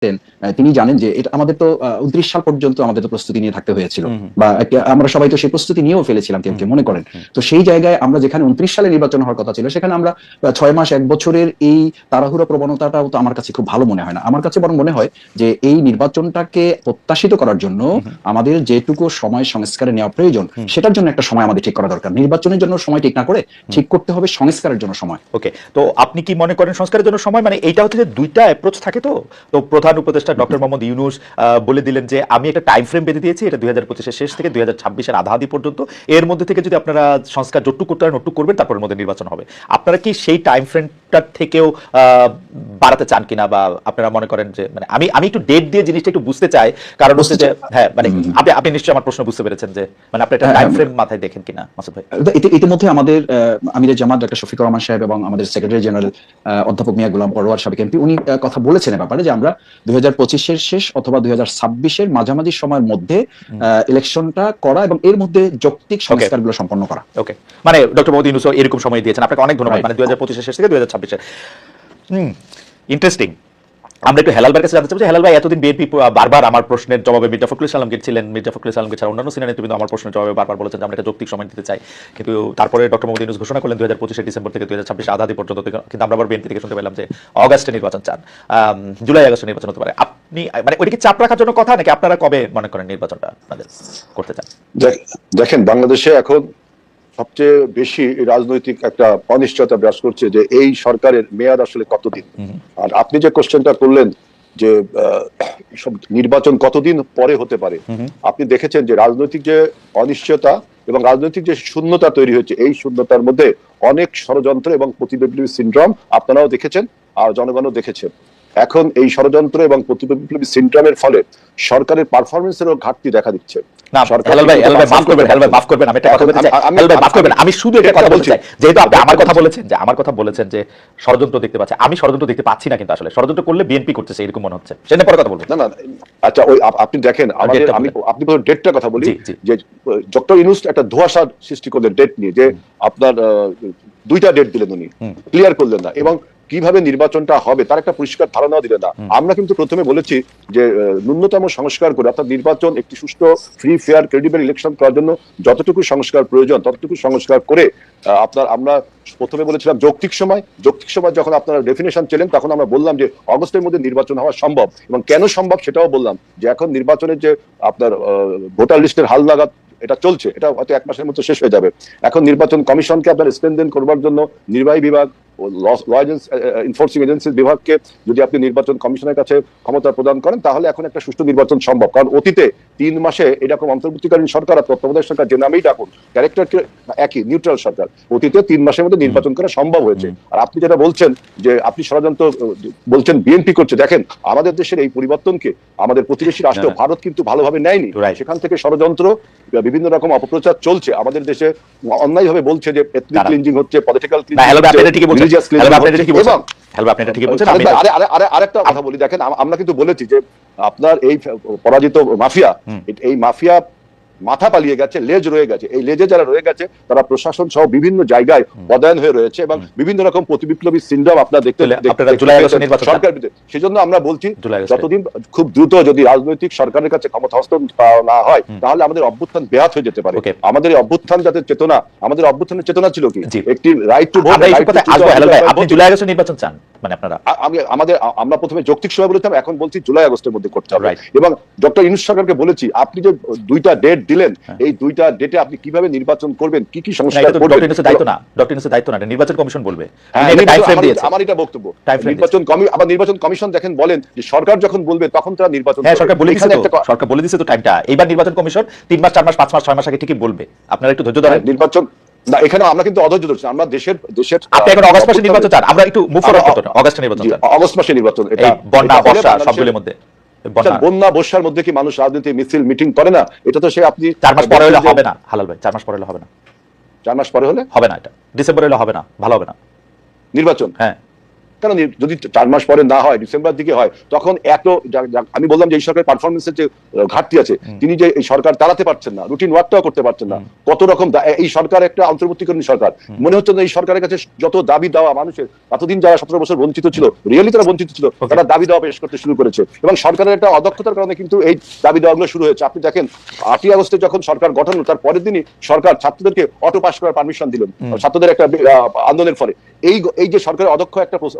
থাকতেন তিনি জানেন যে এটা আমাদের তো উনত্রিশ সাল পর্যন্ত আমাদের তো প্রস্তুতি নিয়ে থাকতে হয়েছিল। বা আমরা সবাই তো সেই প্রস্তুতি নিয়েও ফেলেছিলাম কেউ কেউ মনে করেন। তো সেই জায়গায় আমরা যেখানে উনত্রিশ সালে নির্বাচন হওয়ার কথা ছিল সেখানে আমরা ছয় মাস এক বছরের এই তাড়াহুড়ো প্রবণতাটাও তো আমার কাছে খুব ভালো মনে হয় না। আমার কাছে বরং মনে হয় যে এই নির্বাচনটাকে প্রত্যাশিত করার জন্য আমাদের যেটুকু সময় সংস্কারে নেওয়া প্রয়োজন সেটার জন্য একটা সময় আমাদের ঠিক করা দরকার। নির্বাচনের জন্য সময় ঠিক না করে ঠিক করতে হবে সংস্কারের জন্য সময়। ওকে তো আপনি কি মনে করেন সংস্কারের জন্য সময়? মানে এইটা হচ্ছে যে দুইটা অ্যাপ্রোচ থাকে তো? তো প্রধান উপদেষ্টা ডক্টর মোহাম্মদ ইউনুস বলে দিলেন যে আমি একটা টাইম ফ্রেম বেঁধে দিয়েছি এটা দুই হাজার পঁচিশের শেষ থেকে দুই হাজার ছাব্বিশের আধা আধি পর্যন্ত। এর মধ্যে থেকে যদি আপনারা সংস্কার যটুক করতে পারেন ওটুক করবেন তারপরের মধ্যে নির্বাচন হবে। আপনারা কি সেই টাইম ফ্রেমটার থেকেও বাড়াতে চান কিনা? বা আপনারা মনে করেন যে মানে আমি আমি একটু ডেট দিয়ে জিনিসটা একটু বুঝতে চাই। কারণ হচ্ছে যে হ্যাঁ মানে আপনি আপনি নিশ্চয়ই আমার প্রশ্ন বুঝতে পেরেছেন যে মানে আপনি একটা হ্যাঁ, টাইম হ্যাঁ। ফ্রেম মাথায় দেখেন কিনা মাসুদ ভাই? ইতিমধ্যে আমাদের আমিরের জামাত ডক্টর শফিকুর রহমান সাহেব এবং আমাদের সেক্রেটারি জেনারেল অধ্যাপক মিয়া গুলাম পরোয়ার সাবেক এমপি উনি কথা বলেছেন ব্যাপারে যে আমরা দুই হাজার পঁচিশের শেষ অথবা দুই হাজার ছাব্বিশের মাঝামাঝি সময়ের মধ্যে ইলেকশনটা করা এবং এর মধ্যে যৌক্তিক সংস্কারগুলো সম্পন্ন করা। ওকে মানে ডক্টর মোদী ইউনুস এরকম সময় দিয়েছেন। আপনাকে অনেক ধন্যবাদ। মানে দুই হাজার পঁচিশের শেষ থেকে দুই হাজার ছাব্বিশের। হুম। ইন্টারেস্টিং আমরা একটু হেলাল ভাইয়ের কাছে জানতে চাই হেলাল ভাই, এতদিন বিএনপি বারবার আমার প্রশ্নের জবাবে মির্জা ফখরুল ইসলামকে ছিলেন। মির্জা ফখরুল ইসলামকে ছাড়া অন্যান্য সিনিয়র নেতৃবৃন্দ আমার প্রশ্নের জবাবে বারবার বলেছেন যে, আমরা একটা যৌক্তিক সময় দিতে চাই। কিন্তু তারপরে ডক্টর মোদী ইউনুস ঘোষণা করলেন দুই হাজার পঁচিশে ডিসেম্বর থেকে দুই হাজার ছাব্বিশ আধাদি পর্যন্ত কিন্তু আমরা আবার বিএনপি থেকে শুনতে পেলাম যে, অগাস্টে নির্বাচন চান। জুলাই, আগস্টে নির্বাচন হতে পারে। আপনি মানে ওইটা কি চাপ রাখার জন্য কথা, নাকি আপনারা কবে মনে করেন নির্বাচনটা আপনাদের করতে চান? দেখেন, বাংলাদেশে এখন সবচেয়ে বেশি রাজনৈতিক একটা অনিশ্চয়তা বিরাজ করছে যে এই সরকারের মেয়াদ আসলে কতদিন? আর আপনি যে কোশ্চেনটা করলেন যে সব নির্বাচন কতদিন পরে হতে পারে আপনি দেখেছেন যে রাজনৈতিক যে অনিশ্চয়তা এবং রাজনৈতিক যে শূন্যতা তৈরি হয়েছে এই শূন্যতার মধ্যে অনেক ষড়যন্ত্র এবং প্রতিবিপ্লবী সিন্ড্রোম আপনারাও দেখেছেন আর জনগণও দেখেছেন। এখন এই ষড়যন্ত্র এবং প্রতিবিপ্লবী সিন্ড্রোমের ফলে সরকারের পারফরমেন্সেরও ঘাটতি দেখা দিচ্ছে। আমি শুধু কথা বলছি। যেহেতু আপনি আমার কথা বলেছেন যে আমার কথা বলেছেন যে ষড়যন্ত্র দেখতে পাচ্ছে আমি ষড়যন্ত্র দেখতে পাচ্ছি না কিন্তু আসলে ষড়যন্ত্র করলে বিএনপি করতেছে এরকম মনে হচ্ছে। সেটা পরে কথা বলব। না না আচ্ছা ওই আপনি দেখেন আমাদের আমি আপনি কথা বলি। যে ডক্টর একটা ধোঁয়াশা সৃষ্টি করলেন ডেট নিয়ে যে আপনার দুইটা ডেট দিলেন উনি ক্লিয়ার করলেন না এবং কীভাবে নির্বাচনটা হবে তার একটা পরিষ্কার ধারণা দিলে না। আমরা কিন্তু প্রথমে বলেছি যে ন্যূনতম সংস্কার করে অর্থাৎ নির্বাচন একটি সুষ্ঠু ফ্রি ফেয়ার ক্রেডিবল ইলেকশন করার জন্য যতটুকু সংস্কার প্রয়োজন ততটুকু সংস্কার করে আপনার আমরা প্রথমে বলেছিলাম যৌক্তিক সময়। যৌক্তিক সময় যখন আপনারা ডেফিনেশন ছিলেন তখন আমরা বললাম যে অগস্টের মধ্যে নির্বাচন হওয়া সম্ভব। এবং কেন সম্ভব সেটাও বললাম যে এখন নির্বাচনের যে আপনার ভোটার লিস্টের হাল লাগাত এটা চলছে। এটা হয়তো এক মাসের মধ্যে শেষ হয়ে যাবে। এখন নির্বাচন কমিশনকে আপনার স্ট্রেনদেন করবার জন্য নির্বাহী বিভাগ ল এনফোর্সিং এজেন্সির বিভাগকে যদি আপনি নির্বাচন কমিশনের কাছে ক্ষমতা প্রদান করেন তাহলে এখন একটা সুষ্ঠু নির্বাচন সম্ভব। কারণ অতীতে তিন মাসে এরকম অন্তর্বর্তীকালীন সরকার আর তত্ত্বাবধায়ক সরকার যে নামেই ডাকুন ক্যারেক্টার একই নিউট্রাল সরকার। অতীতে তিন মাসের মধ্যে নির্বাচন করা সম্ভব হয়েছে। আর আপনি যেটা বলছেন যে আপনি ষড়যন্ত্র বলছেন বিএনপি করছে দেখেন আমাদের দেশের এই পরিবর্তনকে আমাদের প্রতিবেশী রাষ্ট্র না। ভারত কিন্তু ভালোভাবে নেয়নি। সেখান থেকে ষড়যন্ত্র বিভিন্ন রকম অপপ্রচার চলছে। আমাদের দেশে অন্যায়ভাবে বলছে যে এথনিক ক্লিনজিং হচ্ছে পলিটিক্যাল রিলিজিয়াস আপনি এবং এটা ঠিকই বলছেন আমি আরে- আরে- আরে- আরেকটা কথা বলি দেখেন আমরা কিন্তু বলেছি যে আপনার এই পরাজিত মাফিয়া এই মাফিয়া মাথা পালিয়ে গেছে লেজ রয়ে গেছে। এই লেজে যারা রয়ে গেছে তারা প্রশাসন সহ বিভিন্ন জায়গায় পদায়ন হয়ে রয়েছে এবং বিভিন্ন রকম প্রতিবিপ্লবী সিন্ড্রোম আপনার দেখতে? সরকার বিরুদ্ধে। সেজন্য আমরা বলছি যতদিন খুব দ্রুত যদি রাজনৈতিক সরকারের কাছে ক্ষমতা হস্তান্তর না হয় তাহলে আমাদের অভ্যুত্থান ব্যাহত হয়ে যেতে পারে। আমাদের অভ্যুত্থান যাতে চেতনা আমাদের অভ্যুত্থানের চেতনা ছিল কি? একটি রাইট টু ভোট আপনি জুলাই আগস্টে নির্বাচন চান মানে আপনারা। আমি আমাদের আমরা প্রথমে যৌক্তিক সময় বলেছিলাম এখন বলছি জুলাই আগস্টের মধ্যে করতে হবে। এবং ডক্টর ইনুস সরকারকে বলেছি আপনি যে দুইটা ডেট দিলেন হ্যাঁ। এই দুইটা ডেটে আপনি কীভাবে নির্বাচন করবেন? কি কি সংস্কার করবেন দায়িত্ব না। ডক্টর ইউনুসের দায়িত্ব না নির্বাচন কমিশন বলবে। হ্যাঁ, নির্বাচন- time frame আমার- এটা বক্তব্য। নির্বাচন আবার নির্বাচন কমিশন দেখেন বলেন যে সরকার যখন বলবে তখন তারা নির্বাচন হ্যাঁ সরকার বলে তো সরকার বলে দিচ্ছে তো টাইমটা এইবার নির্বাচন কমিশন তিন মাস চার মাস পাঁচ মাস ছয় মাস আগে ঠিকই বলবে। আপনারা একটু ধৈর্য ধরেন। নির্বাচন না এখানে আমরা কিন্তু অধৈর্য ধরছি আমরা দেশের দেশের আপনি এখন অগস্ট মাসে নির্বাচন চান। আমরা একটু মুভ ফরওয়ার্ড করতে না নির্বাচন অগস্ট মাসে নির্বাচন বন্যা বর্ষা সবগুলোর মধ্যে। বন্যা বন্যা বর্ষার মধ্যে কি মানুষ রাজনীতি মিছিল মিটিং করে না? এটা তো সে আপনি চার মাস পরে হলে হবে না হালাল ভাই চার মাস পরে হলে হবে না। চার মাস পরে হলে? হবে না এটা। ডিসেম্বরে হলে হবে না ভালো হবে না। নির্বাচন? হ্যাঁ। কারণ যদি চার মাস পরে না হয় ডিসেম্বর দিকে হয় তখন এত আমি বললাম যে এই সরকারের পারফরমেন্সের যে ঘাটতি আছে তিনি যে এই সরকার চালাতে পারছেন না রুটিন ওয়ার্কটাও করতে পারছেন না কত রকম এই সরকার একটা অন্তর্বর্তীকরণী সরকার মনে হচ্ছে না এই সরকারের কাছে যত দাবি দেওয়া মানুষের এতদিন যারা সতেরো বছর বঞ্চিত ছিল রিয়েলি তারা বঞ্চিত ছিল তারা দাবি দেওয়া পেশ করতে শুরু করেছে এবং সরকারের একটা অদক্ষতার কারণে কিন্তু এই দাবি দেওয়াগুলো শুরু হয়েছে। আপনি দেখেন আটই আগস্টে যখন সরকার গঠন হলো, তার পরের দিনই সরকার ছাত্রদেরকে অটো পাস করার পারমিশন দিলেন ছাত্রদের একটা আন্দোলনের ফলে। এই এই যে সরকারের অদক্ষ একটা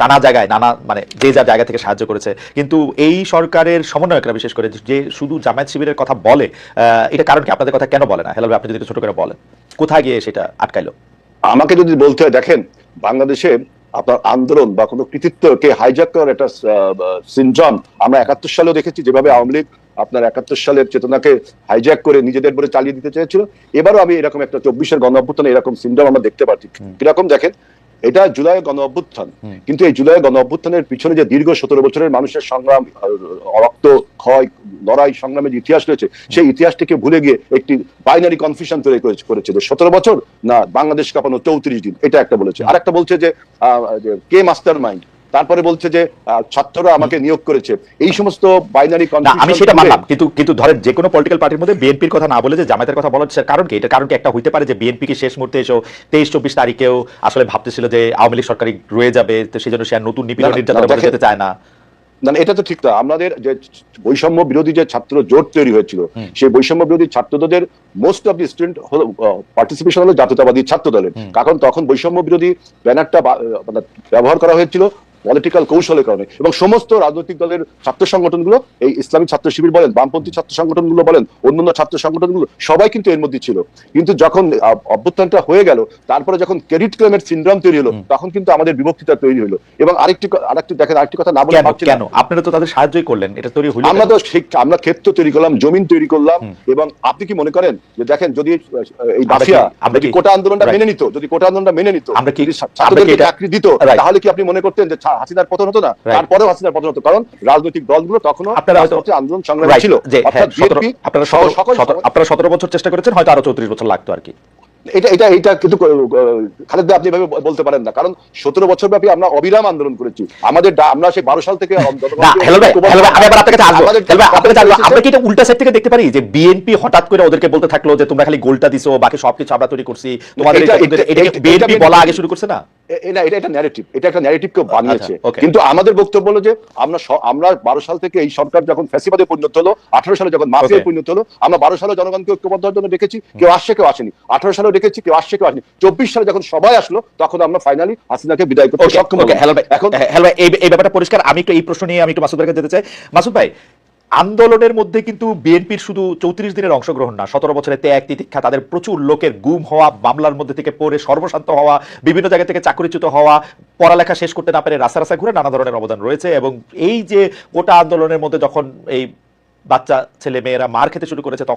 নানা জায়গায় নানা মানে যে যা জায়গা থেকে সাহায্য করেছে। কিন্তু এই সরকারের সমন্বয়করা বিশেষ করে যে শুধু জামায়াত শিবিরের কথা বলে এটা কারণ কি আপনাদের কথা কেন বলে না? হেলাল আপনি যদি ছোট করে বলেন। কোথায় গিয়ে সেটা আটকাইলো? আমাকে যদি বলতে হয় দেখেন বাংলাদেশে আপনার আন্দোলন বা কোনো কৃতিত্বকে হাইজ্যাক করার একটা সিনড্রম আমরা একাত্তর সালেও দেখেছি যেভাবে আওয়ামী লীগ আপনার একাত্তর সালের চেতনাকে হাইজ্যাক করে নিজেদের বলে চালিয়ে দিতে চেয়েছিল। এবারও আমি এরকম একটা চব্বিশের গণ অভ্যুত্থানে এরকম সিনড্রম আমরা দেখতে পাচ্ছি। কীরকম দেখেন এটা জুলাই গণ অভ্যুত্থান কিন্তু এই জুলাই গণ অভ্যুত্থানের পিছনে যে দীর্ঘ সতেরো বছরের মানুষের সংগ্রাম রক্ত ক্ষয় লড়াই সংগ্রামের যে ইতিহাস রয়েছে সেই ইতিহাসটিকে ভুলে গিয়ে একটি বাইনারি কনফিউশন তৈরি করেছে যে সতেরো বছর না বাংলাদেশ কাপানো চৌত্রিশ দিন এটা একটা বলেছে। আর একটা বলছে যে আহ, যে কে মাস্টার মাইন্ড তারপরে বলছে যে ছাত্ররা আমাকে নিয়োগ করেছে। এই সমস্ত বাইনারি আমি সেটা মানলাম কিন্তু কিন্তু ধরেন যে কোনো পলিটিক্যাল পার্টির মধ্যে বিএনপির কথা না বলে যে জামায়াতের কথা বলার কারণ কি? এটা কারণ কি একটা হইতে পারে যে বিএনপি কি শেষ মুহূর্তে এসেও তেইশ চব্বিশ তারিখেও আসলে ভাবতেছিল যে আওয়ামী লীগ সরকারি রয়ে যাবে তো সেই জন্য সে নতুন নিপীড়ন না, না, নির্যাতনের যেতে চায় না। না এটা তো ঠিক না। আমাদের যে বৈষম্য বিরোধী যে ছাত্র জোট তৈরি হয়েছিল সেই বৈষম্য বিরোধী ছাত্রদের মোস্ট অফ দি স্টুডেন্ট হলো পার্টিসিপেশন হলো জাতীয়তাবাদী ছাত্র দলের কারণ তখন বৈষম্য বিরোধী ব্যানারটা মানে ব্যবহার করা হয়েছিল পলিটিক্যাল কৌশলের কারণে। এবং সমস্ত রাজনৈতিক দলের ছাত্র সংগঠনগুলো এই ইসলামিক ছাত্র শিবির বলেন বামপন্থী ছাত্র সংগঠনগুলো বলেন অন্যান্য ছাত্র সংগঠনগুলো সবাই কিন্তু এর মধ্যে ছিল। কিন্তু যখন অভ্যুত্থানটা হয়ে গেল তারপরে যখন ক্রেডিট ক্লেমের সিন্ড্রোম তৈরি হলো তখন কিন্তু আমাদের বিভক্তিটা তৈরি হলো। এবং আরেকটি আরেকটি দেখেন আরেকটি কথা না বলে কেন আপনারা তো তাদের সাহায্যই করলেন এটা তৈরি হইল আমরা তো ঠিক আমরা ক্ষেত্র তৈরি করলাম জমিন তৈরি করলাম এবং আপনি কি মনে করেন যে দেখেন যদি এই মাফিয়া যদি কি- কোটা আন্দোলনটা মেনে নিত যদি কোটা আন্দোলনটা মেনে নিত আমরা কি- ছাত্রদেরকে চাকরি দিত তাহলে কি আপনি মনে করতেন যে হাসিনার পতন হতো না তারপরেও হাসিনার পতন হতো। কারণ রাজনৈতিক দলগুলো তখনও আপনারা আন্দোলন সংগ্রামে ছিল। হ্যাঁ, অর্থাৎ 17 বিএনপি আপনারা সহ 17 সকল 17 আপনারা সতেরো বছর চেষ্টা করেছেন হয়তো আরও চৌত্রিশ বছর লাগতো আর কি। এটা এটা এটা কিন্তু খালেদ আপনি এভাবে বলতে পারেন না। কারণ সতেরো বছর ব্যাপী আমরা অবিরাম আন্দোলন করেছি। আমাদের আমরা সেই বারো সাল থেকে আমরা কি এটা উল্টা সাইড থেকে দেখতে পারি? যে বিএনপি হঠাৎ করে ওদেরকে বলতে থাকল যে তোমরা খালি গোলটা দিছো বাকি সবকিছু আমরা তৈরি করছি। তোমাদের বিএনপি বলা আগে শুরু করছে না? এটা একটা ন্যারেটিভ এটা একটা ন্যারেটিভ কেউ বানিয়েছে। আচ্ছা, কিন্তু আমাদের বক্তব্য হলো যে আমরা আমরা বারো সাল থেকে এই সরকার যখন ফ্যাসিবাদে পরিণত হলো আঠারো সালে যখন মাফিয়ায় পরিণত হলো আমরা বারো সালে জনগণকে ঐক্যবদ্ধ জন্য ডেকেছি কেউ আসছে কেউ আসেনি। আঠারো সালে ডেকেছি কেউ আসছে কেউ আসেনি। চব্বিশ সালে যখন সবাই আসলো তখন আমরা ফাইনালি হাসিনাকে বিদায় করতে সক্ষম এখন হ্যাঁ, হেলো ভাই এই এই ব্যাপারটা পরিষ্কার। আমি একটু এই প্রশ্ন নিয়ে আমি একটু মাসুদ ভাইকে যেতে চাই। মাসুদ ভাই আন্দোলনের মধ্যে কিন্তু বিএনপির শুধু চৌত্রিশ দিনের অংশগ্রহণ না, সতেরো বছরের ত্যাগ, তিতিক্ষা, তাদের প্রচুর লোকের গুম হওয়া, মামলার মধ্যে থেকে পড়ে সর্বশান্ত হওয়া, বিভিন্ন জায়গা থেকে চাকরিচ্যুত হওয়া, পড়ালেখা শেষ করতে না পেরে রাস্তা রাস্তা ঘুরে নানা ধরনের অবদান রয়েছে এবং এই যে গোটা আন্দোলনের মধ্যে যখন এই বাচ্চা, ছেলে, মেয়েরা মার খেতে শুরু করেছে, তখন